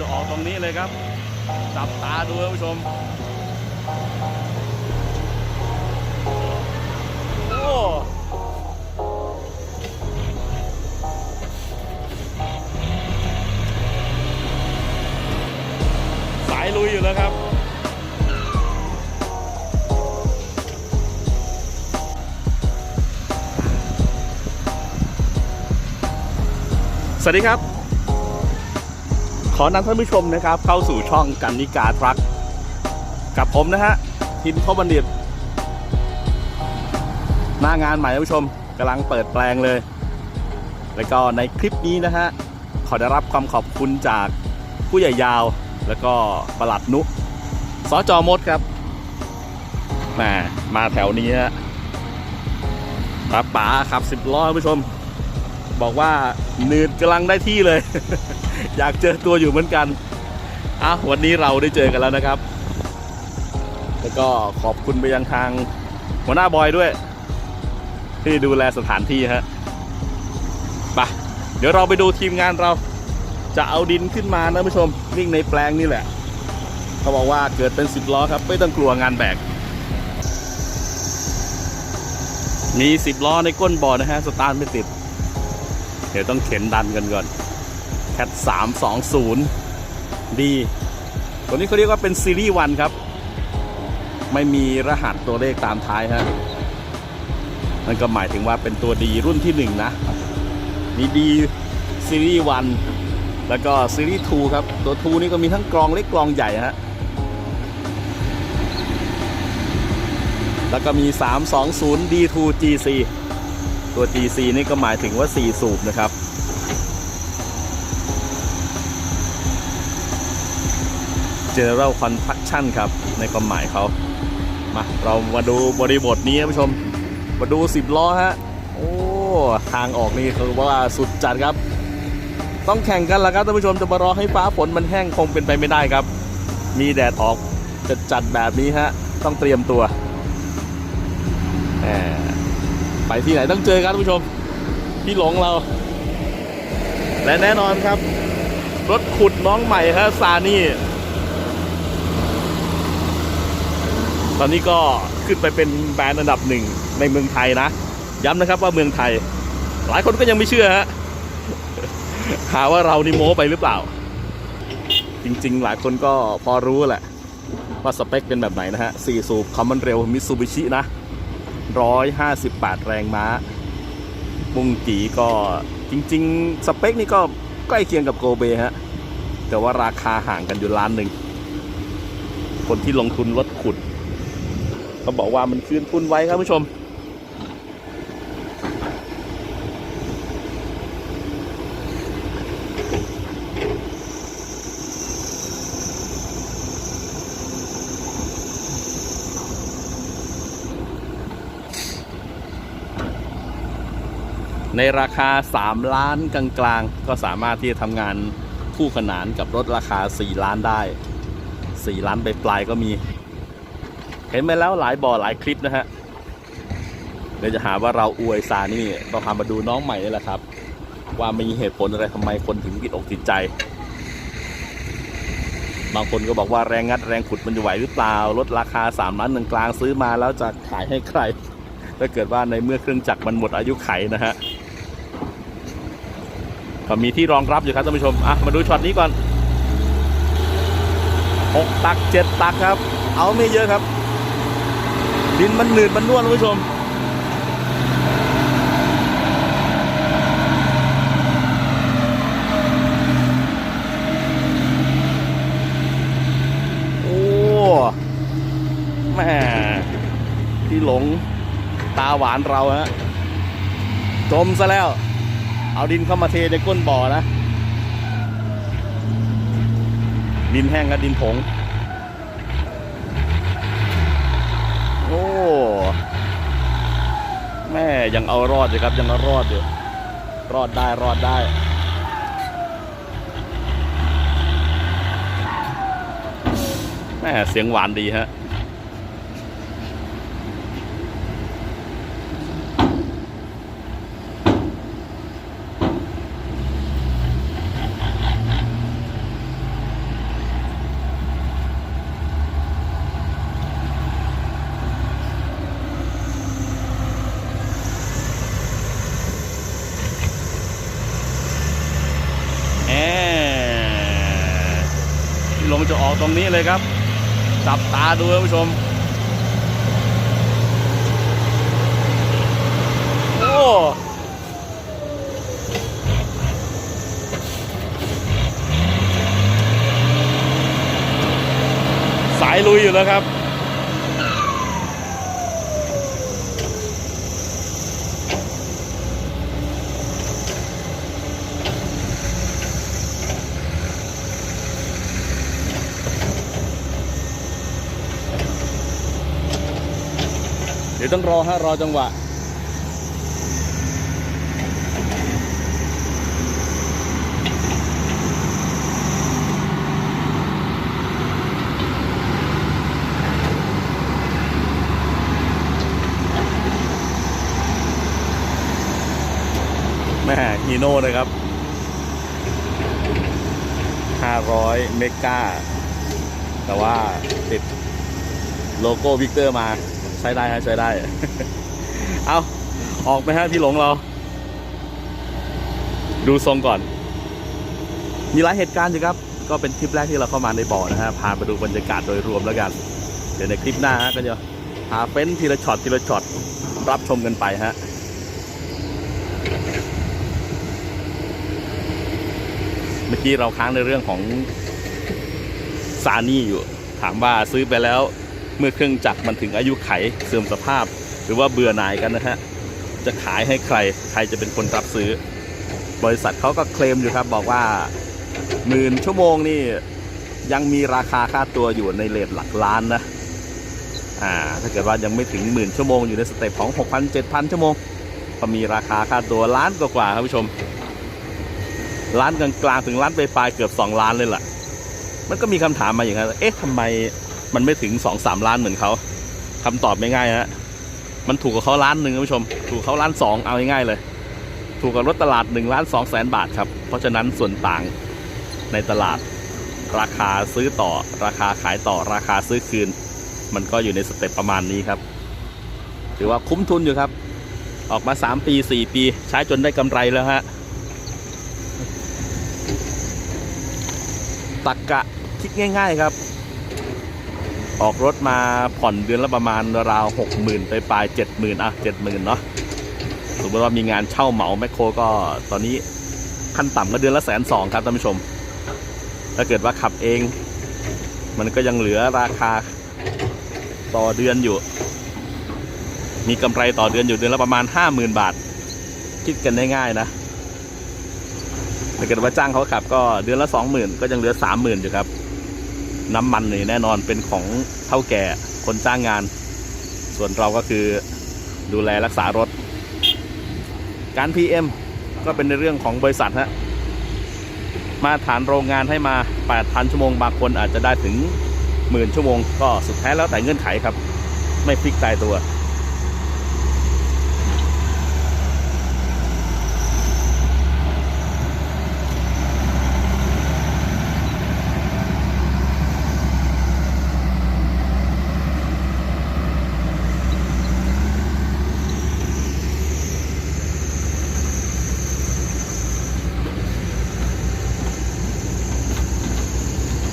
จะออกตรงนี้เลยครับ จับตาดูท่านผู้ชม โอ้สายลุยอยู่แล้วครับสวัสดีครับ ขอนำท่านผู้ชมนะครับ เข้าสู่ช่องกันนิกาทรัคกับผมนะฮะทินพบัณฑิต หน้างานใหม่ท่านผู้ชมกำลังเปิดแปลงเลย แล้วก็ในคลิปนี้นะฮะขอได้รับความขอบคุณจากผู้ใหญ่ยาว แล้วก็ประหลัดนุสจอมดครับแหมมาแถวนี้ฮะป้าป๋าขับสิบล้อท่านผู้ชม บอกว่าหนืดกำลังได้ที่เลย อยากเจอตัวอยู่เหมือนกันอะวันนี้เราได้เจอกันแล้วนะครับ แล้วก็ขอบคุณไปยังทางหัวหน้าบอยด้วย ที่ดูแลสถานที่ฮะไปเดี๋ยวเราไปดูทีมงานเรา จะเอาดินขึ้นมานะผู้ชมวิ่งในแปลงนี่แหละ เขาบอกว่าเกิดเป็นสิบล้อครับไม่ต้องกลัวงานแบกมีสิบล้อในก้นบ่อนะฮะสตาร์ทไม่ติด เดี๋ยวต้องเข็นดันกันก่อน แคทสามสองศูนย์ดีตัวนี้เขาเรียกว่าเป็นซีรีส์วันครับ ไม่มีรหัสตัวเลขตามท้ายฮะนั่นก็หมายถึงว่าเป็นตัวดีรุ่นที่หนึ่งนะ มีดีซีรีส์วันแล้วก็ซีรีส์2ครับ ตัว 2 นี่ก็มีทั้งกรองเล็กกรองใหญ่ฮะแล้วก็มี 320 D2 GC ตัว GC นี่ก็หมายถึงว่า 4 สูบนะครับ General Construction ครับ ในความหมายเขามาเรามาดูบริบทนี้นะผู้ชม มาดู 10 ล้อฮะ โอ้ ทางออกนี่คือว่าสุดจัดครับ ต้องแข่งกันแล้วครับท่านผู้ชมจะมารอให้ฟ้าฝนมันแห้งคงเป็นไปไม่ได้ครับ มีแดดออกจะจัดแบบนี้ฮะ ต้องเตรียมตัวไปที่ไหนต้องเจอกันท่านผู้ชม พี่หลงเรา และแน่นอนครับ รถขุดน้องใหม่ฮะซานี่ ตอนนี้ก็ขึ้นไปเป็นแบรนด์อันดับหนึ่งในเมืองไทยนะ ย้ำนะครับว่าเมืองไทย หลายคนก็ยังไม่เชื่อฮะหาว่าเรานี่โม้ไปหรือเปล่า จริงๆ หลายคนก็พอรู้แหละ ว่าสเปคเป็นแบบไหนนะฮะ4สูบคอมมอนเร็วมิตซูบิชินะ158แรงม้ามุงกีก็จริง ๆ สเปคนี่ก็ใกล้เคียงกับโกเบฮะ แต่ว่าราคาห่างกันอยู่ล้านหนึ่ง คนที่ลงทุนรถขุด เขาบอกว่ามันคืนทุนไว้ครับผู้ชม ในราคา 3 ล้านกลางๆ ก็สามารถที่จะทำงานคู่ขนานกับรถราคา 4 ล้านได้ 4 ล้านไปปลายก็มี เห็นไปแล้วหลายบ่อหลายคลิปนะฮะเดี๋ยวจะหาว่าเราอวยซานี่เราพามาดูน้องใหม่นี่แหละครับ ว่ามีเหตุผลอะไรทำไมคนถึงติดอกติดใจ บางคนก็บอกว่าแรงงัดแรงขุดมันจะไหวหรือเปล่ารถราคา3ล้านหนึ่งกลางซื้อมาแล้วจะขายให้ใคร ถ้าเกิดว่าในเมื่อเครื่องจักรมันหมดอายุไขนะฮะก็มีที่รองรับอยู่ครับท่านผู้ชมอะมาดูช็อตนี้ก่อน6ตัก 7 ตักครับ เอาไม่เยอะครับ ดินมันหนืดมันนวลท่านผู้ชม โอ้แม่ที่หลงตาหวานเราฮะจมซะแล้ว เอาดินเข้ามาเทในก้นบ่อนะ ดินแห้งกับดินผง โอ้ แม่ ยังเอารอดอยู่ครับยังเอารอดอยู่ รอดได้รอดได้ แม่เสียงหวานดีฮะ มันจะออก ตรงนี้เลยครับ จับตาดูท่านผู้ชม โอ้สายลุยอยู่แล้วครับ ดี๋ยวต้องรอฮะรอจังหวะ แม่ฮีโน่นะครับ 500 เมกาแต่ว่าติดโลโก้วิกเตอร์มา ใช้ได้ฮะใช้ได้ เอาออกไหมฮะพี่หลงเรา ดูทรงก่อน มีหลายเหตุการณ์สิครับ ก็เป็นคลิปแรกที่เราเข้ามาในบ่อนะฮะพาไปดูบรรยากาศโดยรวมแล้วกัน เดี๋ยวในคลิปหน้าฮะก็จะพาเฟ้นทีละช็อตทีละช็อตรับชมกันไปฮะเมื่อกี้เราค้างในเรื่องของซานี่อยู่ ถามว่าซื้อไปแล้ว เมื่อเครื่องจักรมันถึงอายุไขเสื่อมสภาพ หรือว่าเบื่อหน่ายกันนะฮะจะขายให้ใครใครจะเป็นคนรับซื้อ บริษัทเขาก็เคลมอยู่ครับ บอกว่าหมื่นชั่วโมงนี่ยังมีราคาค่าตัวอยู่ในเลทหลักล้านนะอ่าถ้าเกิดว่ายังไม่ถึงหมื่นชั่วโมงอยู่ในสเต็ปของ 6,000 7,000 ชั่วโมงก็มีราคาค่าตัวล้านกว่าๆครับผู้ชมล้านกลางๆถึงล้านปลายๆเกือบ 2 ล้านเลยล่ะ มันก็มีคำถามมาอย่างนั้นเอ๊ะทำไม มันไม่ถึง2-3ล้านเหมือนเขาคำตอบไม่ง่ายฮะมันถูกกับเขาล้านหนึ่งคุณผู้ชม ถูกเขาล้านสองเอาง่ายๆเลย ถูกกับรถตลาด1ล้าน2แสนบาทครับ เพราะฉะนั้นส่วนต่างในตลาดราคาซื้อต่อ ราคาขายต่อราคาซื้อคืน มันก็อยู่ในสเต็ปประมาณนี้ครับ ถือว่าคุ้มทุนอยู่ครับ ออกมา 3 ปี 4 ปี ใช้จนได้กำไรแล้วฮะตักกะคิดง่าย ๆครับ ออกรถมาผ่อนเดือนละประมาณราวหกหมื่นไปปลายเจ็ดหมื่นอะเจ็ดหมื่นเนาะสมมติว่ามีงานเช่าเหมาแมคโครก็ตอนนี้ขั้นต่ำก็เดือนละแสนสองครับท่านผู้ชม ถ้าเกิดว่าขับเอง มันก็ยังเหลือราคาต่อเดือนอยู่ มีกำไรต่อเดือนอยู่เดือนละประมาณห้าหมื่นบาท คิดกันได้ง่ายนะถ้าเกิดว่าจ้างเขาขับก็เดือนละสองหมื่นก็ยังเหลือสามหมื่นอยู่ครับ น้ำมันนี่แน่นอนเป็นของเท่าแก่คนจ้างงาน ส่วนเราก็คือดูแลรักษารถ การ PM ก็เป็นในเรื่องของบริษัทฮะมาฐานโรงงานให้มา 8,000 ชั่วโมง บางคนอาจจะได้ถึงหมื่นชั่วโมง ก็สุดแท้แล้วแต่เงื่อนไขครับ ไม่พลิกตายตัว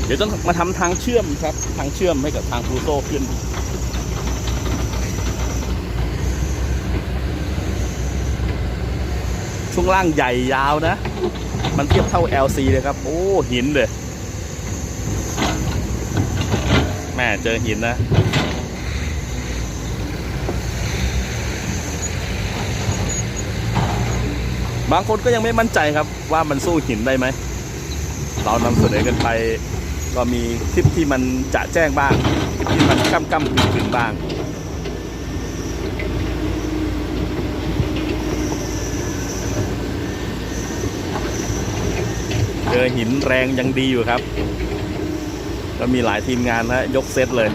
เดี๋ยวต้องมาทำทางเชื่อมครับ ทางเชื่อมให้กับทางพลูโตขึ้น ช่วงล่างใหญ่ยาวนะ มันเทียบเท่า LC เลยครับ โอ้ หินเลยแม่เจอหินนะบางคนก็ยังไม่มั่นใจครับว่ามันสู้หินได้ไหม เรานำเสนอกันไป ก็มีคลิปที่มันจะแจ้งบ้าง คลิปที่มันก้ำก้ำกึ่งกึ่งบ้าง เจอหินแรงยังดีอยู่ครับ ก็มีหลายทีมงานนะยกเซตเลย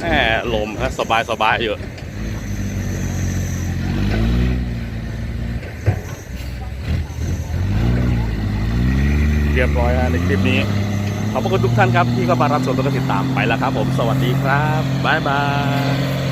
แหมลมฮะสบายสบายอยู่เรียบร้อยฮะในคลิปนี้ ขอบคุณทุกท่านครับที่เข้ามารับชมและติดตามไปแล้วครับผม สวัสดีครับ บ๊ายบาย